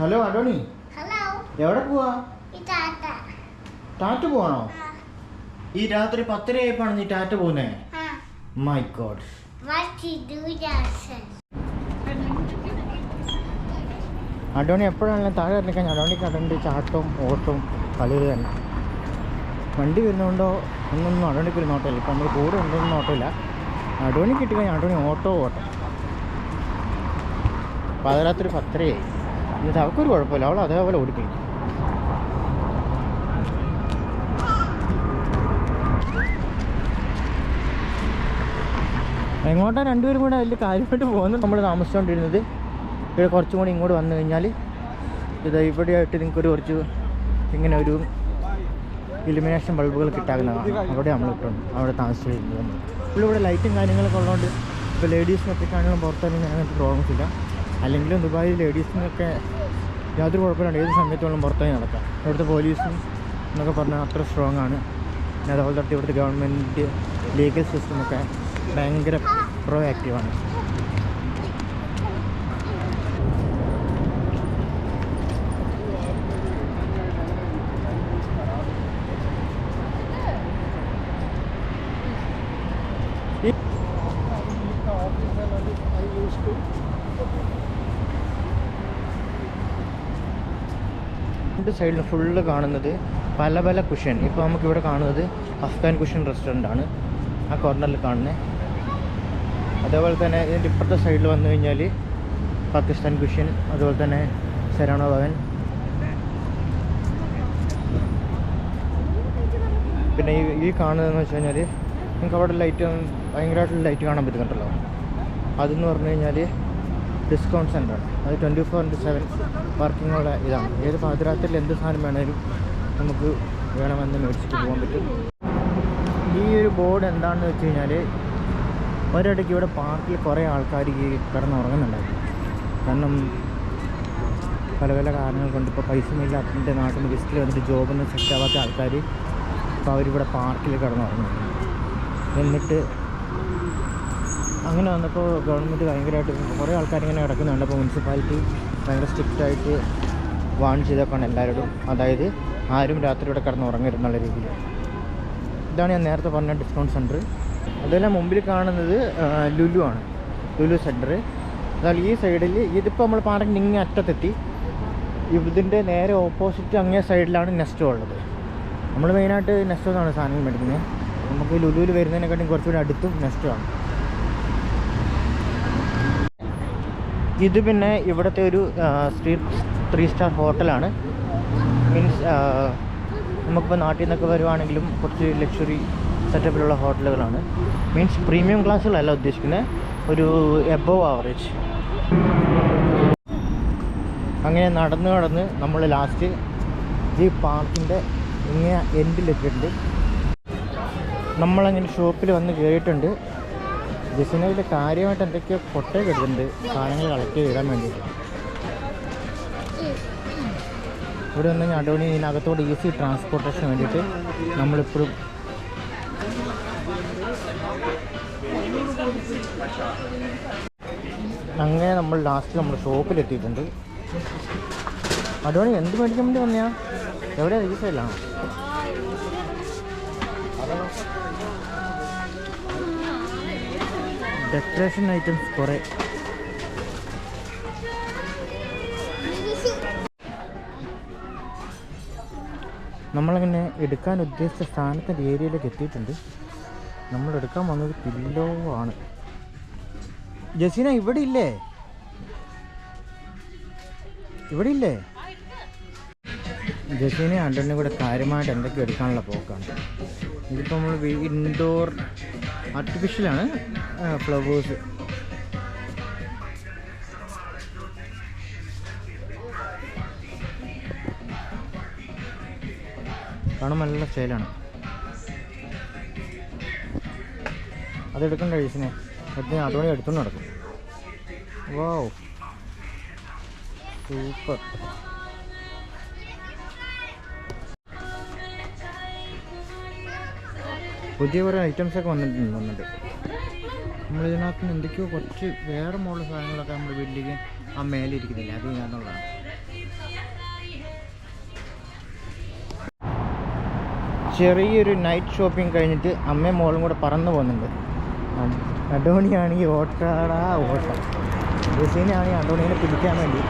Hello Adoni hello എവിടെ പോവാ? ഈ ടാറ്റ. പോവാണോ? ഈ രാത്രി പത്തര ആയപ്പോ നീ ടാറ്റ പോകുന്നേ. മൈ ഗോഡ് അഡോണി എപ്പോഴാണെങ്കിലും താഴെ ഇറങ്ങിക്കാൻ അഡോണിക്ക് അഡോണിന്റെ ചാട്ടവും ഓട്ടവും കളികൾ തന്നെ. വണ്ടി വരുന്നതുകൊണ്ടോ ഒന്നൊന്നും അഡോണിക്ക് ഒരു നോട്ടമില്ല. ഇപ്പം നമ്മൾ കൂടെ ഉണ്ടോന്നും നോട്ടമില്ല. അഡോണി കിട്ടിക്കഴിഞ്ഞാൽ അഡോണി ഓട്ടോ ഓട്ടം. പാതിരാത്രി പത്തരയായി. എന്നിട്ട് അവൾക്കൊരു കുഴപ്പമില്ല. അവൾ അതേപോലെ ഓടിക്കളിക്കും. എങ്ങോട്ടാണ് രണ്ടുപേരും കൂടെ വലിയ കാര്യമായിട്ട് പോകുന്നത്? നമ്മൾ താമസിച്ചുകൊണ്ടിരുന്നത് ഇവിടെ കുറച്ചും കൂടി ഇങ്ങോട്ട് വന്നു കഴിഞ്ഞാൽ ഇത് ഇവിടെയായിട്ട് നിങ്ങൾക്കൊരു കുറച്ച് ഇങ്ങനെ ഒരു ഇലുമിനേഷൻ ബൾബുകൾ കിട്ടാകുന്നതാണ് അവിടെ നമ്മൾ ഇട്ടുണ്ട് അവിടെ താമസിച്ചിരുന്നത് നമ്മൾ ഇവിടെ ലൈറ്റും കാര്യങ്ങളൊക്കെ ഉള്ളതുകൊണ്ട് ഇപ്പോൾ ലേഡീസിനൊക്കെ കാണുമ്പോൾ പുറത്തിറങ്ങി അങ്ങനത്തെ പ്രോബ്ലംസ് ഇല്ല. അല്ലെങ്കിലും ദുബായിൽ ലേഡീസിനൊക്കെ യാതൊരു കുഴപ്പമില്ലാണ്ട് ഏത് സമയത്തോളം പുറത്തായി നടക്കാം. ഇവിടുത്തെ പോലീസും എന്നൊക്കെ പറഞ്ഞാൽ അത്ര സ്ട്രോങ് ആണ്. പിന്നെ അതുപോലെ തൊട്ട് ഇവിടുത്തെ ഗവൺമെന്റ് ലീഗൽ സിസ്റ്റമൊക്കെ ഭയങ്കര പ്രോ ആക്റ്റീവാണ് രണ്ട് സൈഡിലും ഫുള്ള് കാണുന്നത് പല പല കുഷൻ ഇപ്പോൾ നമുക്കിവിടെ കാണുന്നത് അഫ്ഗാൻ കുഷൻ ആണ്. ആ കോർണറിൽ കാണുന്നത് അതേപോലെ തന്നെ ഇതിന്റെ ഇപ്പുറത്തെ സൈഡിൽ വന്നു കഴിഞ്ഞാൽ പാകിസ്ഥാൻ കുഷൻ അതുപോലെ തന്നെ സരാണ ഭവൻ. പിന്നെ ഈ ഈ കാണുന്നതെന്ന് വെച്ച് കഴിഞ്ഞാൽ നിങ്ങൾക്ക് അവിടെ ലൈറ്റ് ഭയങ്കരമായിട്ടുള്ള ലൈറ്റ് കാണാൻ പറ്റുന്നുണ്ടല്ലോ. അതെന്ന് പറഞ്ഞു കഴിഞ്ഞാൽ ഡിസ്കൗണ്ട് സെന്ററാണ് അത് ട്വന്റി ഫോർ ഇന്റു സെവൻ വർക്കിങ്ങുള്ള ഇതാണ്. ഏത് പാതിരാത്രിയിൽ എന്ത് സാധനം വേണേലും നമുക്ക് വേണമെന്ന് മേടിച്ചിട്ട് പോകാൻ പറ്റും. ഈ ഒരു ബോർഡ് എന്താണെന്ന് വെച്ച് കഴിഞ്ഞാൽ ഒരിടയ്ക്ക് ഇവിടെ പാർക്കിൽ കുറേ ആൾക്കാർ ഈ കിടന്നുറങ്ങുന്നുണ്ടായിരുന്നു. കാരണം പല പല കാരണങ്ങൾ കൊണ്ട് ഇപ്പോൾ പൈസ ഇല്ലാത്തതിന്റെ നാട്ടിൽ നിന്ന് വിസിറ്റിൽ വന്നിട്ട് ജോബൊന്നും സെറ്റ് ആവാത്ത ആൾക്കാർ ഇപ്പോൾ അവരിവിടെ പാർക്കിൽ കിടന്നുറങ്ങുന്നുണ്ട്. എന്നിട്ട് അങ്ങനെ വന്നപ്പോൾ ഗവൺമെന്റ് ഭയങ്കരമായിട്ട് കുറേ ആൾക്കാർ ഇങ്ങനെ കിടക്കുന്നുണ്ട്. അപ്പോൾ മുനിസിപ്പാലിറ്റി ഭയങ്കര സ്ട്രിക്റ്റായിട്ട് വാൺ ചെയ്തൊക്കെയാണ് എല്ലാവരോടും. അതായത് ആരും രാത്രി ഇവിടെ കിടന്ന് ഉറങ്ങരുന്നുള്ള രീതിയിൽ. ഇതാണ് ഞാൻ നേരത്തെ പറഞ്ഞ ഡിസ്കൗണ്ട് സെന്റർ അതെല്ലാം മുമ്പിൽ കാണുന്നത് ലുലു ആണ്. ലുലു സെന്റർ എന്നാൽ ഈ സൈഡിൽ ഇതിപ്പോൾ നമ്മൾ പാർക്കിന്റെ ഇങ്ങനെ അറ്റത്തെത്തി. ഇതിന്റെ നേരെ ഓപ്പോസിറ്റ് അങ്ങേ സൈഡിലാണ് നെസ്റ്റോ ഉള്ളത്. നമ്മൾ മെയിനായിട്ട് നെസ്റ്റോ എന്നാണ് സാധനങ്ങൾ മേടിക്കുന്നത്. നമുക്ക് ലുലുവിൽ വരുന്നതിനെക്കാട്ടും കുറച്ചുകൂടി അടുത്തും നെസ്റ്റോ ആണ്. ഇത് പിന്നെ ഇവിടുത്തെ ഒരു സ്ട്രീറ്റ് ത്രീ സ്റ്റാർ ഹോട്ടലാണ്. മീൻസ് നമുക്കിപ്പോൾ നാട്ടിൽ നിന്നൊക്കെ വരുവാണെങ്കിലും കുറച്ച് ലക്ഷറി സെറ്റപ്പിലുള്ള ഹോട്ടലുകളാണ്. മീൻസ് പ്രീമിയം ക്ലാസ്സുകളല്ല ഉദ്ദേശിക്കുന്നത് ഒരു എബോവ് ആവറേജ്. അങ്ങനെ നടന്ന് നടന്ന് നമ്മൾ ലാസ്റ്റ് ഈ പാർക്കിന്റെ ഇങ്ങനെ എൻഡിലെത്തിയിട്ടുണ്ട് നമ്മളങ്ങനെ ഷോപ്പിൽ വന്ന് കയറിയിട്ടുണ്ട് ജസിനയിൽ കാര്യമായിട്ട് എന്തൊക്കെയോ കൊട്ടയൊക്കെ എടുത്തിട്ടുണ്ട് സാധനങ്ങൾ കളക്ട് ചെയ്തിടാൻ വേണ്ടിയിട്ട്. ഇവിടെ നിന്ന് അടോണി ഇതിനകത്തോട് ഈസി ട്രാൻസ്പോർട്ടേഷന് വേണ്ടിയിട്ട് നമ്മളിപ്പോഴും അങ്ങനെ നമ്മൾ ലാസ്റ്റ് നമ്മൾ ഷോപ്പിലെത്തിയിട്ടുണ്ട് അടോണി എന്ത് മേടിക്കാൻ വേണ്ടി വന്നയാ? എവിടെയാ ഈ സൈഡിലാണോ ഡെക്കറേഷൻ ഐറ്റംസ് കുറേ. നമ്മളങ്ങനെ എടുക്കാൻ ഉദ്ദേശിച്ച സ്ഥാനത്തിന്റെ ഏരിയയിലേക്ക് എത്തിയിട്ടുണ്ട്. നമ്മൾ എടുക്കാൻ വന്നത് പില്ലോ ആണ്. ജസീന ഇവിടെ ഇല്ലേ? ഇവിടെ ഇല്ലേ? ജസീനെ അണ്ടനെ കൂടെ കാര്യമായിട്ട് എന്തൊക്കെ എടുക്കാനുള്ള പോക്കാണ്. ഇതിപ്പോൾ നമ്മൾ ഇൻഡോർ ആർട്ടിഫിഷ്യലാണ് ഫ്ലവേഴ്സ് കാണുമ്പോൾ നല്ല സ്റ്റൈലാണ് അതെടുക്കണ്ട ജസിനെ അത് അതുകൊണ്ട് എടുത്തുകൊണ്ട് നടക്കും. വാവ് സൂപ്പർ പുതിയ കുറേ ഐറ്റംസൊക്കെ വന്നിട്ടുണ്ട് വന്നിട്ട്. നമ്മളിതിനകത്ത് നിന്ന് എന്തൊക്കെയോ കുറച്ച് വേറെ മോഡൽ സാധനങ്ങളൊക്കെ നമ്മുടെ വീട്ടിലേക്ക് ആ മേലെ ഇരിക്കുന്നില്ല അത് ഞാനുള്ളതാണ്. ചെറിയൊരു നൈറ്റ് ഷോപ്പിംഗ് കഴിഞ്ഞിട്ട് അമ്മയും മോളും കൂടെ പറന്നു പോകുന്നുണ്ട്. അഡോണിയാണെങ്കിൽ ഓട്ടാടാ ഓട്ട. ബസീനാണെങ്കിൽ അഡോണിനെ പിടിക്കാൻ വേണ്ടി.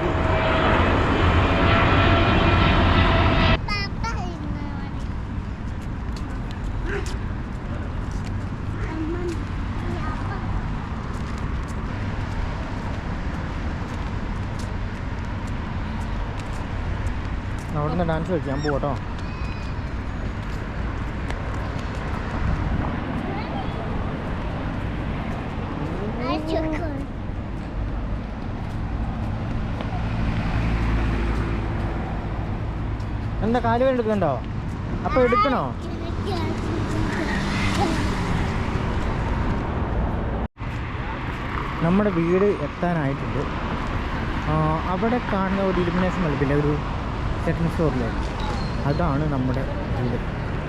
അവിടെ നിന്ന് ഡാൻസ് കളിക്കാൻ പോകട്ടോ I എന്താ കാൽ വേണ്ടി എടുക്കണ്ടോ അപ്പൊ എടുക്കണോ? നമ്മുടെ വീട് എത്താനായിട്ടുണ്ട്. അവിടെ കാണുന്ന ഒരു ഇലുമിനേഷൻ നൽകില്ല ഒരു സെക്കൻഡ് ഫ്ലോറിൽ അതാണ് നമ്മുടെ വീട്